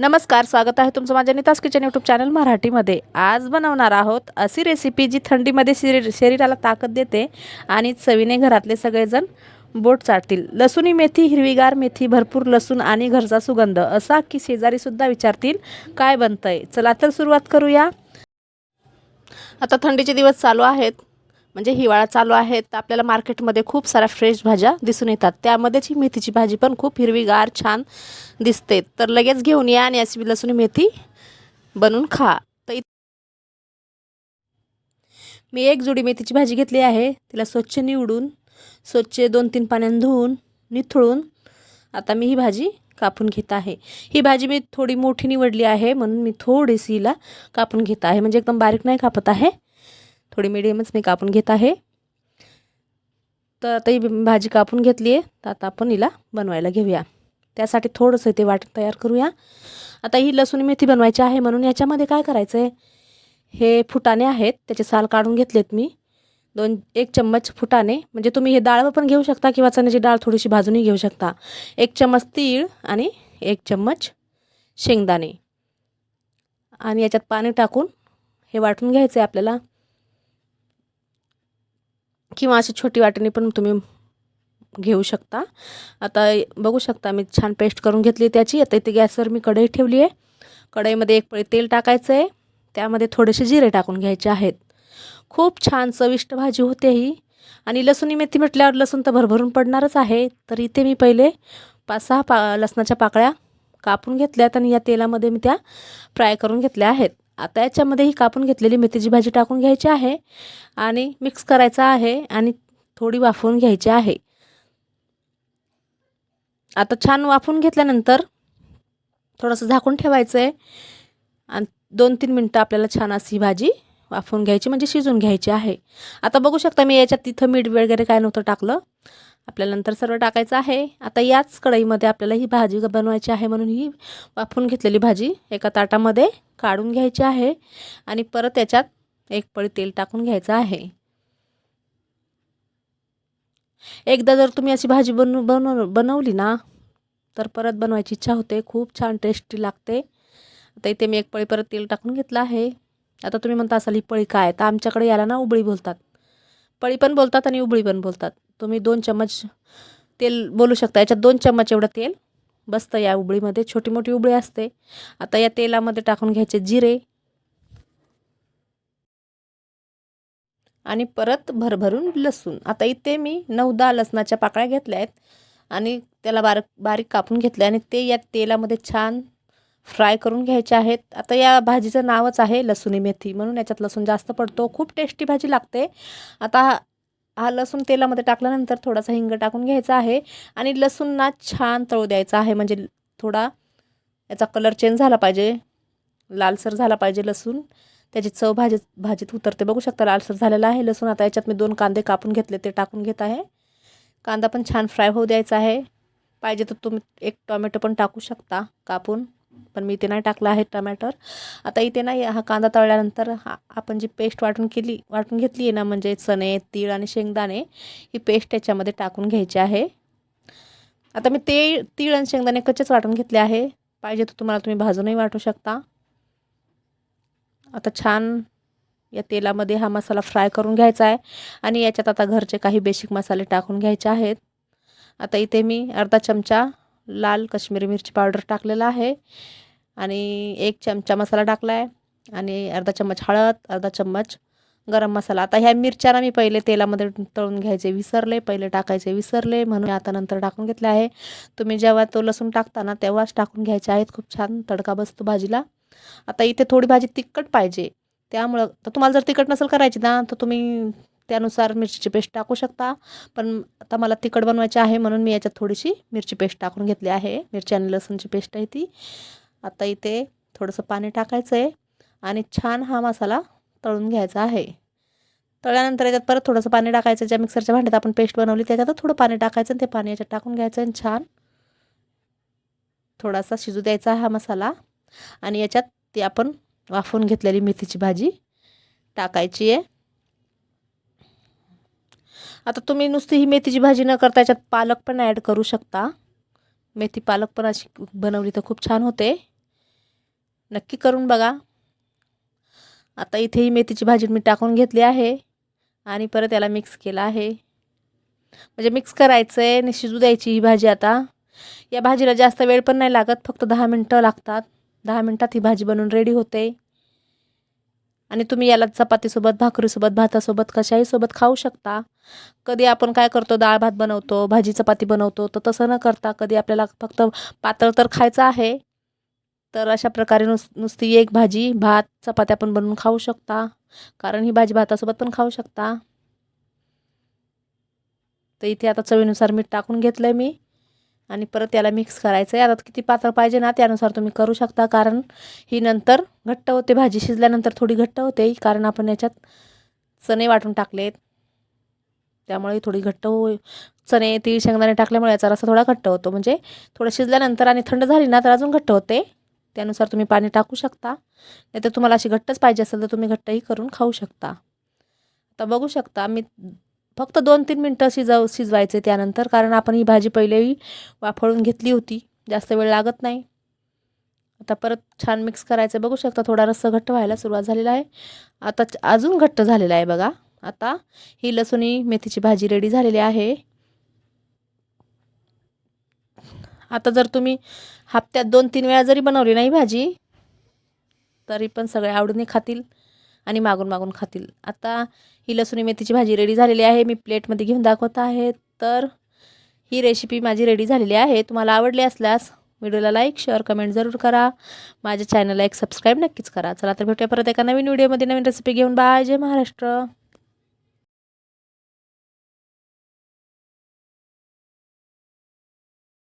नमस्कार स्वागत आहे तुमचं माझ्या नितास किचन यूट्यूब चॅनल मराठीमध्ये. आज बनवणार आहोत अशी रेसिपी जी थंडीमध्ये शरीर शरीराला ताकद देते आणि चवीने घरातले सगळेजण बोट चाटतील. लसूणी मेथी हिरवीगार मेथी भरपूर लसूण आणि घरचा सुगंध. असा की शेजारीसुद्धा विचारतील काय बनतंय? चला तर सुरुवात करूया. आता थंडीचे दिवस चालू आहेत. म्हणजे हिवाळा चालू आहे तर आपल्याला मार्केटमध्ये खूप साऱ्या फ्रेश भाज्या दिसून येतात. त्यामध्येच ही मेथीची भाजी पण खूप हिरवीगार छान दिसते. तर लगेच घेऊन या आणि अशी लसूण मेथी बनवून खा. तर मी एक जुडी मेथीची भाजी घेतली आहे. तिला स्वच्छ निवडून स्वच्छ दोन तीन पाण्यानं धुवून निथळून आता मी ही भाजी कापून घेत आहे. ही भाजी मी थोडी मोठी निवडली आहे म्हणून मी थोडीशी हिला कापून घेत आहे. म्हणजे एकदम बारीक नाही कापत आहे. थोडी मिडियमच मी कापून घेत आहे. तर आता ही भाजी कापून घेतली आहे तर आता आपण हिला बनवायला घेऊया. त्यासाठी थोडंसं ते वाटण तयार करूया. आता ही लसूण मेथी बनवायची आहे म्हणून याच्यामध्ये काय करायचं आहे हे फुटाणे आहेत. त्याचे साल काढून घेतलेत मी. दोन एक चम्मच फुटाणे. म्हणजे तुम्ही हे डाळ पण घेऊ शकता किंवा चण्याची डाळ थोडीशी भाजूनही घेऊ शकता. एक चम्मच तीळ आणि एक चम्मच शेंगदाणे. आणि याच्यात पाणी टाकून हे वाटून घ्यायचं आहे आपल्याला. किंवा अशी छोटी वाटणी पण तुम्ही घेऊ शकता. आता बघू शकता मी छान पेस्ट करून घेतली त्याची. आता इथे गॅसवर मी कढई ठेवली आहे. कढईमध्ये एक पळी तेल टाकायचं आहे. त्यामध्ये थोडेसे जिरे टाकून घ्यायचे आहेत. खूप छान चविष्ट भाजी होते ही. आणि लसूणी मेथी म्हटल्यावर लसूण तर भरभरून पडणारच आहे. तर इथे मी पहिले पाच सहा पा लसणाच्या पाकळ्या कापून घेतल्यात आणि या तेलामध्ये मी त्या फ्राय करून घेतल्या आहेत. आता याच्यामध्ये ही कापून घेतलेली मेथीची भाजी टाकून घ्यायची आहे आणि मिक्स करायचं आहे आणि थोडी वाफवून घ्यायची आहे. आता छान वाफवून घेतल्यानंतर थोडंसं झाकून ठेवायचं आहे आणि दोन तीन मिनटं आपल्याला छान अशी भाजी वाफवून घ्यायची म्हणजे शिजून घ्यायची आहे. आता बघू शकता मी याच्यात तिथं मीठ वगैरे काय नव्हतं टाकलं. आपल्याला नंतर सर्व टाकायचं आहे. आता याच कढईमध्ये आपल्याला ही भाजी बनवायची आहे म्हणून ही वाफून घेतलेली भाजी एका ताटामध्ये काढून घ्यायची आहे आणि परत याच्यात एक पळी तेल टाकून घ्यायचं आहे. एकदा जर तुम्ही अशी भाजी बनव बनव बनवली ना तर परत बनवायची इच्छा होते. खूप छान टेस्टी लागते. आता इथे मी एक पळी परत तेल टाकून घेतलं आहे. आता तुम्ही म्हणता असाल ही पळी काय? तर आमच्याकडे याला ना उबळी बोलतात. पळी पण बोलतात आणि उबळी पण बोलतात. तुम्ही दोन चम्मच तेल बोलू शकता. याच्यात दोन चम्मच एवढं तेल बसतं या उबळीमध्ये. छोटी मोठी उबळी असते. आता या तेलामध्ये टाकून घ्यायचे जिरे. आणि परत भरभरून लसूण. आता इथे मी नऊ दहा लसणाच्या पाकळ्या घेतल्या आहेत. आणि त्याला बारीक बारीक कापून घेतले. आणि ते या तेलामध्ये छान फ्राय करून घ्यायचे आहेत. आता या भाजीचं नावच आहे लसूणी मेथी. म्हणून याच्यात लसूण जास्त पडतो. खूप टेस्टी भाजी लागते. आता हा लसूण तेलामध्ये टाकल्यानंतर थोडासा हिंग टाकून घ्यायचा आहे आणि लसूणना छान तळू द्यायचा आहे. म्हणजे थोडा याचा कलर चेंज झाला पाहिजे. लालसर झाला पाहिजे लसूण. त्याची चव भाजी भाजीत उतरते. बघू शकता लालसर झालेला आहे. लसूण आता याच्यात मी दोन कांदे कापून घेतले ते टाकून घेत आहे. कांदा पण छान फ्राय होऊ द्यायचा आहे. पाहिजे तर तुम्ही एक टोमॅटो पण टाकू शकता कापून. पण मी इथे नाही टाकला आहे टमॅटर. आता इथे नाही हा कांदा तळल्यानंतर हा आपण जी पेस्ट वाटून केली वाटून घेतली आहे ना म्हणजे चणे तीळ आणि शेंगदाणे ही पेस्ट त्याच्यामध्ये टाकून घ्यायची आहे. आता मी ते तीळ आणि शेंगदाणे कच्चेच वाटून घेतले आहे. पाहिजे तर तुम्हाला तुम्ही भाजूनही वाटू शकता. आता छान या तेलामध्ये हा मसाला फ्राय करून घ्यायचा आहे. आणि याच्यात आता घरचे काही बेसिक मसाले टाकून घ्यायचे आहेत. आता इथे मी अर्धा चमचा लाल कश्मीरी मिरची पावडर टाकलेला आहे. आणि एक चमचा मसाला टाकला आहे आणि अर्धा चम्मच हळद अर्धा चम्मच गरम मसाला. आता ह्या मिरच्या मी पहिले तेलामध्ये तळून घ्यायचे विसरले. पहिले टाकायचे विसरले. म्हणून आता नंतर टाकून घेतले आहे. तुम्ही जेव्हा तो लसूण टाकता ना तेव्हाच टाकून घ्यायचे आहेत. खूप छान तडका बसतो भाजीला. आता इथे थोडी भाजी तिखट पाहिजे. त्यामुळं तर तुम्हाला जर तिखट नसेल करायची ना तर तुम्ही त्यानुसार मिरचीची पेस्ट टाकू शकता. पण आता मला तिखट बनवायची आहे म्हणून मी याच्यात थोडीशी मिरची पेस्ट टाकून घेतली आहे. मिरची आणि लसूणची पेस्ट आहे ती. आता इथे थोडंसं पाणी टाकायचं आहे आणि छान हा मसाला तळून घ्यायचा आहे. तळल्यानंतर याच्यात परत थोडंसं पाणी टाकायचं. ज्या मिक्सरच्या भांड्यात आपण पेस्ट बनवली त्याच्यात थोडं पाणी टाकायचं आणि ते पाणी याच्यात टाकून घ्यायचं आणि छान थोडासा शिजू द्यायचा हा मसाला. आणि याच्यात ती आपण वाफवून घेतलेली मेथीची भाजी टाकायची आहे. आता तुम्ही नुसती ही मेथीची भाजी न करता याच्यात पालक पण ॲड करू शकता. मेथी पालक पण अशी बनवली तर खूप छान होते. नक्की करून बघा. आता इथे ही मेथीची भाजी मी टाकून घेतली आहे आणि परत याला मिक्स केला आहे. म्हणजे मिक्स करायचं आहे आणि शिजू द्यायची ही भाजी आता. या भाजीला जास्त वेळ पण नाही लागत फक्त दहा मिनटं लागतात. दहा मिनटात ही भाजी बनवून रेडी होते. आणि तुम्ही याला चपातीसोबत भाकरीसोबत भातासोबत कशाही सोबत खाऊ शकता. कधी आपण काय करतो डाळ भात बनवतो भाजी चपाती बनवतो तर तसं न करता कधी आपल्याला फक्त पातळ तर खायचं आहे. तर अशा प्रकारे नुस नुसती एक भाजी भात चपात्या पण बनवून खाऊ शकता. कारण ही भाजी भातासोबत पण खाऊ शकता. तर इथे आता चवीनुसार मीठ टाकून घेतलं आहे मी. आणि परत याला मिक्स करायचं आहे आता किती पातळ पाहिजे ना त्यानुसार तुम्ही करू शकता. कारण ही नंतर घट्ट होते. भाजी शिजल्यानंतर थोडी घट्ट होते. कारण आपण याच्यात चणे वाटून टाकले आहेत त्यामुळे थोडी घट्ट हो चणे तीळ शेंगदाणे टाकल्यामुळे याचा रसा थोडा घट्ट होतो. म्हणजे थोडं शिजल्यानंतर आणि थंड झाली ना तर अजून घट्ट होते. त्यानुसार तुम्ही पाणी टाकू शकता. नाही तर तुम्हाला अशी घट्टच पाहिजे असेल तर तुम्ही घट्टही करून खाऊ शकता. आता बघू शकता मी फक्त दोन तीन मिनटं शिजव शिजवायचे त्यानंतर कारण आपण ही भाजी पहिलेही वाफळून घेतली होती. जास्त वेळ लागत नाही. आता परत छान मिक्स करायचं बघू शकता थोडा रस्सा घट्ट व्हायला सुरुवात झालेला आहे. आता अजून घट्ट झालेला आहे बघा. आता ही लसुणी मेथीची भाजी रेडी झालेली आहे. आता जर तुम्ही हप्त्यात दोन तीन वेळा जरी बनवली नाही भाजी तरी पण सगळे आवडीने खातील. आणि मागून मागून खातील. आता ही लसूणी मेथीची भाजी रेडी झालेली आहे. मी प्लेटमध्ये घेऊन दाखवत आहे. तर ही रेसिपी माझी रेडी झालेली आहे. तुम्हाला आवडली असल्यास व्हिडिओला लाईक शेअर कमेंट जरूर करा. माझ्या चॅनलला एक सबस्क्राईब नक्कीच करा. चला तर भेटूया परत एका नवीन व्हिडिओमध्ये नवीन रेसिपी घेऊन. बाय जय महाराष्ट्र.